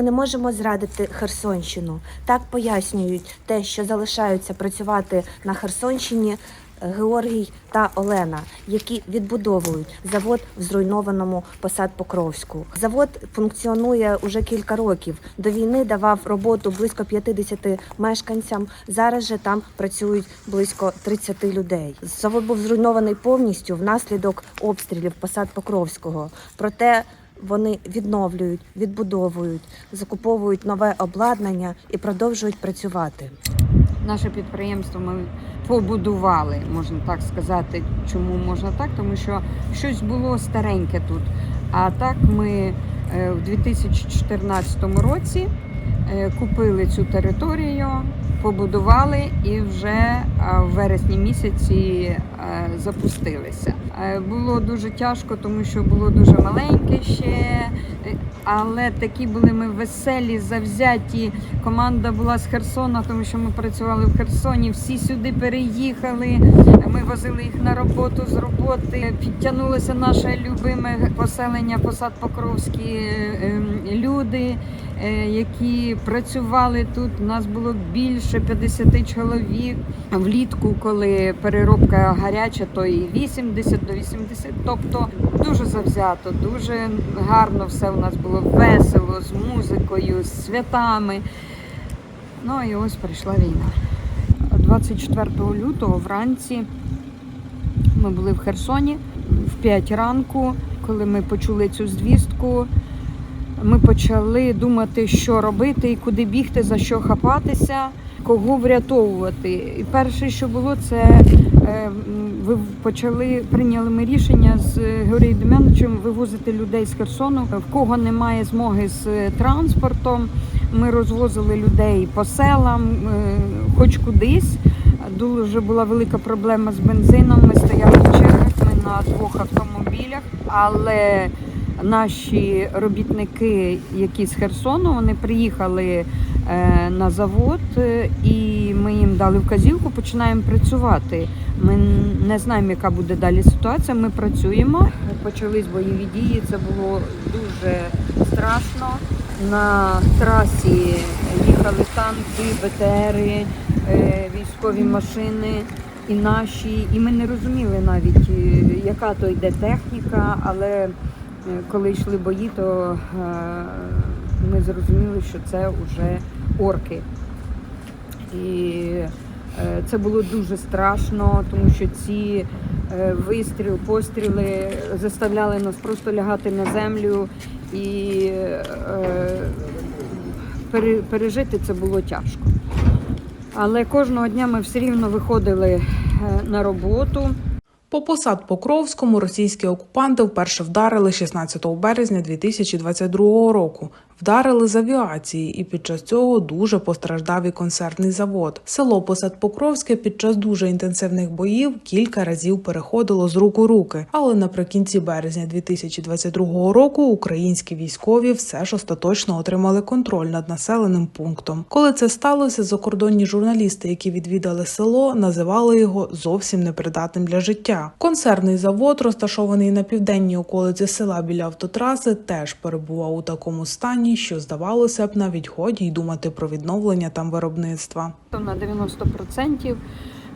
Ми не можемо зрадити Херсонщину. Так пояснюють те, що залишаються працювати на Херсонщині е, Георгій та Олена, які відбудовують завод в зруйнованому посад Покровську. Завод функціонує уже кілька років. До війни давав роботу близько 50 мешканцям. Зараз же там працюють близько 30 людей. Завод був зруйнований повністю внаслідок обстрілів посад Покровського. Проте вони відновлюють, відбудовують, закуповують нове обладнання і продовжують працювати. Наше підприємство ми побудували, можна так сказати. Чому можна так? Тому що щось було стареньке тут. А так ми е, в 2014 році е, купили цю територію, побудували і вже е, в вересні місяці е, запустилися. Е, Було дуже тяжко, тому що було дуже маленьке ще. Але такі були ми веселі, завзяті. Команда була з Херсона, тому що ми працювали в Херсоні. Всі сюди переїхали. Ми возили їх на роботу з роботи. Підтягнулося наше любиме поселення Посад Покровські ем, люди, які працювали тут. Нас було більше 50 чоловік. Влітку, коли переробка гаряча, то і 80 до 80. Тобто дуже завзято, дуже гарно все у нас було весело, з музикою, з святами. Ну і ось прийшла війна. 24 лютого вранці ми були в Херсоні в 5 ранку. Коли ми почули цю звістку, ми почали думати, що робити і куди бігти, за що хапатися, кого врятовувати. І перше, що було, це е, ви почали прийняли ми рішення з Георгієм Дем'яновичем вивозити людей з Херсону. В кого немає змоги з транспортом, ми розвозили людей по селам, е, хоч кудись. Дуже була велика проблема з бензином. Ми стояли в чергах ми на двох автомобілях, але наші робітники, які з Херсону, вони приїхали е, на завод, е, і ми їм дали вказівку, починаємо працювати. Ми не знаємо, яка буде далі ситуація. Ми працюємо. Почались бойові дії. Це було дуже страшно. На трасі їхали танки, БТРи, е, військові машини і наші. І ми не розуміли навіть, яка то йде техніка, але коли йшли бої, то е, ми зрозуміли, що це вже орки. І е, це було дуже страшно, тому що ці е, вистріл, постріли заставляли нас просто лягати на землю і е, пережити це було тяжко. Але кожного дня ми все рівно виходили е, на роботу. По посад Покровському російські окупанти вперше вдарили 16 березня 2022 року. Вдарили з авіації, і під час цього дуже постраждав і консервний завод. Село Посад Покровське під час дуже інтенсивних боїв кілька разів переходило з рук у руки. Але наприкінці березня 2022 року українські військові все ж остаточно отримали контроль над населеним пунктом. Коли це сталося, закордонні журналісти, які відвідали село, називали його зовсім непридатним для життя. Консервний завод, розташований на південній околиці села біля автотраси, теж перебував у такому стані, що здавалося б, навіть годі й думати про відновлення там виробництва. на 90%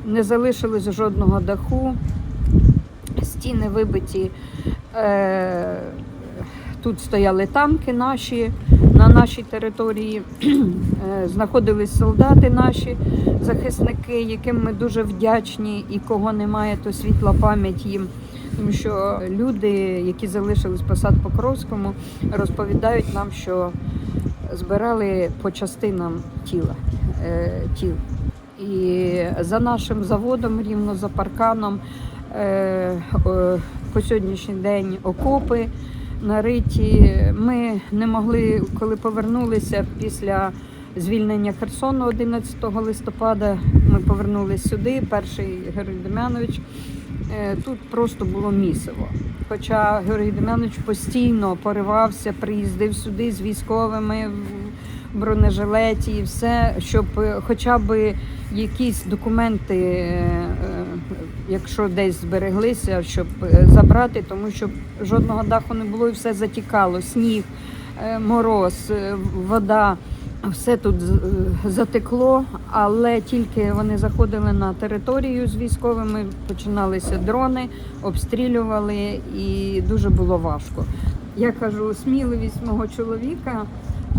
не залишилось жодного даху, стіни вибиті. Е, Тут стояли танки наші на нашій території, Е, знаходились солдати наші, захисники, яким ми дуже вдячні, і кого немає, то світла пам'ять їм. Тому що люди, які залишились по сад Покровському, розповідають нам, що збирали по частинам тіла е, тіл. І за нашим заводом, рівно за парканом, е, по сьогоднішній день окопи нариті. Ми не могли, коли повернулися після звільнення Херсону 11 листопада, ми повернулися сюди. Перший Георгій Дем'янович. Е, Тут просто було місиво. Хоча Георгій Дем'янович постійно поривався, приїздив сюди з військовими в бронежилеті і все, щоб е, хоча б якісь документи, е, якщо десь збереглися, щоб забрати, тому що жодного даху не було і все затікало, сніг. мороз, вода. Все тут е, затекло, але тільки вони заходили на територію з військовими, починалися дрони, обстрілювали і дуже було важко. Я кажу, сміливість мого чоловіка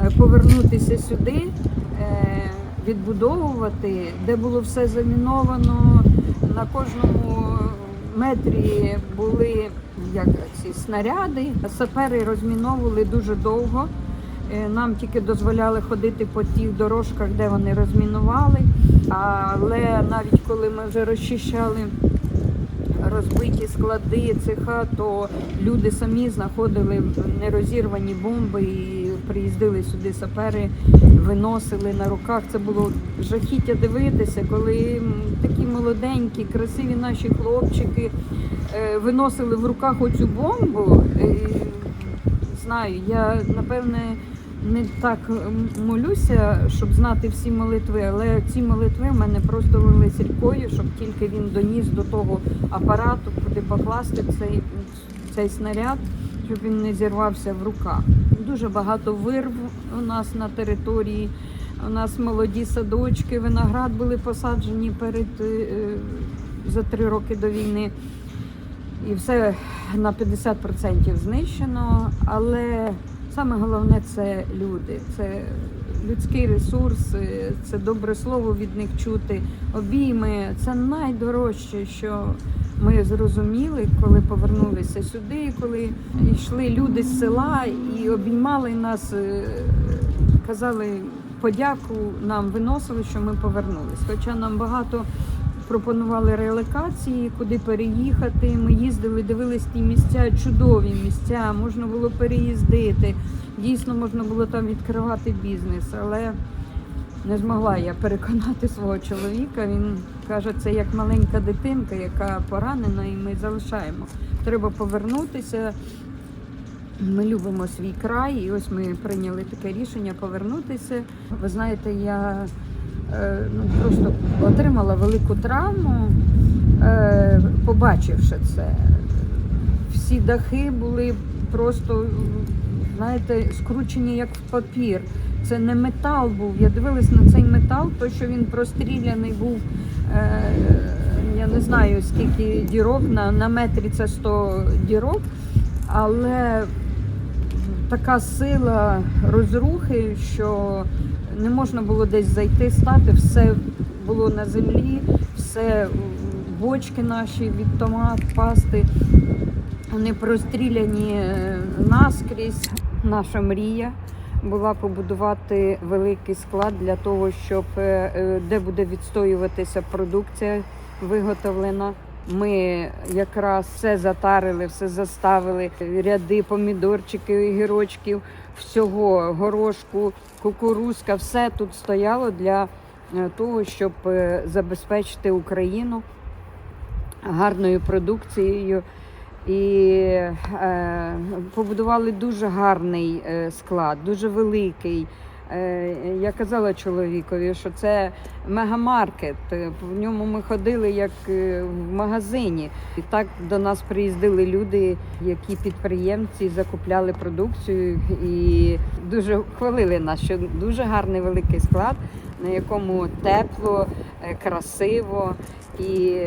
е, повернутися сюди, е, відбудовувати, де було все заміновано. На кожному метрі були як ці снаряди. Сапери розміновували дуже довго. Е, Нам тільки дозволяли ходити по тих дорожках, де вони розмінували. Але навіть коли ми вже розчищали розбиті склади, цеха, то люди самі знаходили нерозірвані бомби і приїздили сюди сапери, виносили на руках. Це було жахіття дивитися, коли такі молоденькі, красиві наші хлопчики е, виносили в руках оцю бомбу. Знаю, я напевне не так молюся, щоб знати всі молитви, але ці молитви в мене просто лились рікою, щоб тільки він доніс до того апарату, куди покласти цей, цей снаряд, щоб він не зірвався в руках. Дуже багато вирв у нас на території. У нас молоді садочки, виноград були посаджені перед е, за три роки до війни. І все на 50% знищено. Але саме головне це люди, це людський ресурс, е, це добре слово від них чути, обійми. Це найдорожче, що ми зрозуміли, коли повернулися сюди, коли йшли люди з села і обіймали нас, е, казали подяку нам виносили, що ми повернулись. Хоча нам багато пропонували релокації, куди переїхати. Ми їздили, дивились ті місця, чудові місця, можна було переїздити. Дійсно, можна було там відкривати бізнес, але не змогла я переконати свого чоловіка. Він каже, це як маленька дитинка, яка поранена, і ми залишаємо. Треба повернутися. Ми любимо свій край, і ось ми прийняли таке рішення повернутися. Ви знаєте, я ну, просто отримала велику травму, е, побачивши це. Всі дахи були просто, знаєте, скручені як в папір. Це не метал був. Я дивилась на цей метал, то що він простріляний був. Е, я не знаю скільки дірок, на, на метрі це 100 дірок, але така сила розрухи, що не можна було десь зайти, стати, все було на землі, все бочки наші від томат, пасти, вони простріляні е, наскрізь. Наша мрія була побудувати великий склад для того, щоб е, е, де буде відстоюватися продукція виготовлена. Ми якраз все затарили, все заставили, ряди помідорчиків, огірочків, всього, горошку, кукурузка, все тут стояло для е, того, щоб е, забезпечити Україну гарною продукцією. І е, побудували дуже гарний е, склад, дуже великий. Е, я казала чоловікові, що це мегамаркет. Е, В ньому ми ходили як е, в магазині. І так до нас приїздили люди, які підприємці закупляли продукцію і дуже хвалили нас, що дуже гарний великий склад, на якому тепло, красиво і.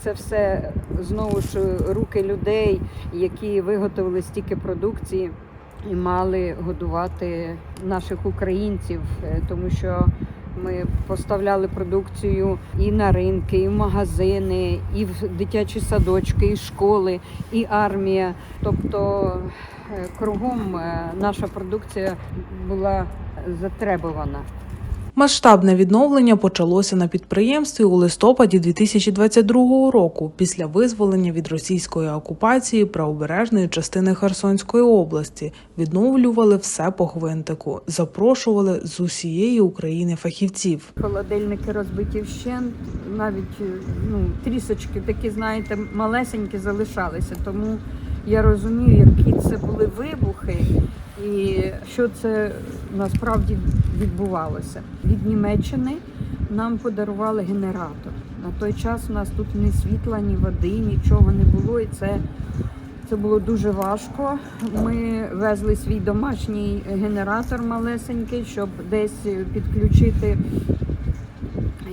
це все знову ж руки людей, які виготовили стільки продукції і мали годувати наших українців, е, тому що ми поставляли продукцію і на ринки, і в магазини, і в дитячі садочки, і школи, і армія. Тобто е, кругом е, наша продукція була затребувана. Масштабне відновлення почалося на підприємстві у листопаді 2022 року після визволення від російської окупації правобережної частини Херсонської області. Відновлювали все по гвинтику, запрошували з усієї України фахівців. Холодильники розбиті вщент, навіть е, ну, трісочки такі, знаєте, малесенькі залишалися. Тому я розумію, які це були вибухи і що це насправді відбувалося. Від Німеччини нам подарували генератор. На той час у нас тут ні світла, ні води, нічого не було. І це, Це було дуже важко. Ми везли свій домашній генератор малесенький, щоб десь підключити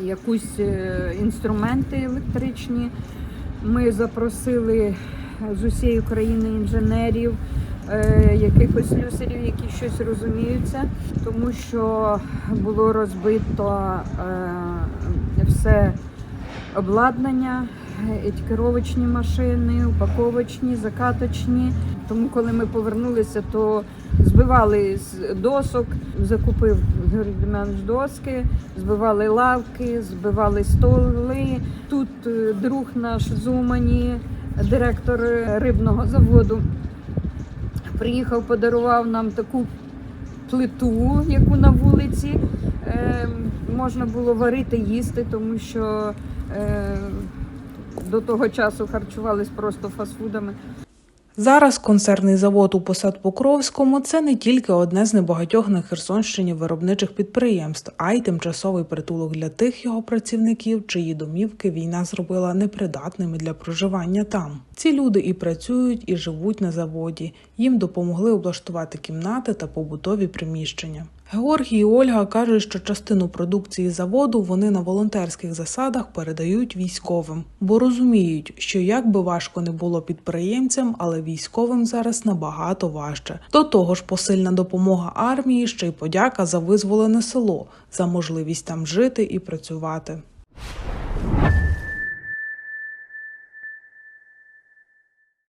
якусь е, інструменти електричні. Ми запросили з усієї країни інженерів, е, якихось слюсарів, які щось розуміються, тому що було розбито е, все обладнання, етикировочні машини, упаковочні, закаточні. Тому, коли ми повернулися, то збивали з досок, закупив Георгій доски, збивали лавки, збивали столи. Тут е, друг наш з Умані, директор рибного заводу, приїхав, подарував нам таку плиту, яку на вулиці е, можна було варити, їсти, тому що е, до того часу харчувались просто фастфудами. Зараз концерний завод у посад Покровському це не тільки одне з небагатьох на Херсонщині виробничих підприємств, а й тимчасовий притулок для тих його працівників, чиї домівки війна зробила непридатними для проживання там. Ці люди і працюють, і живуть на заводі. Їм допомогли облаштувати кімнати та побутові приміщення. Георгій і Ольга кажуть, що частину продукції заводу вони на волонтерських засадах передають військовим, бо розуміють, що як би важко не було підприємцям, але військовим зараз набагато важче. До того ж, посильна допомога армії ще й подяка за визволене село, за можливість там жити і працювати.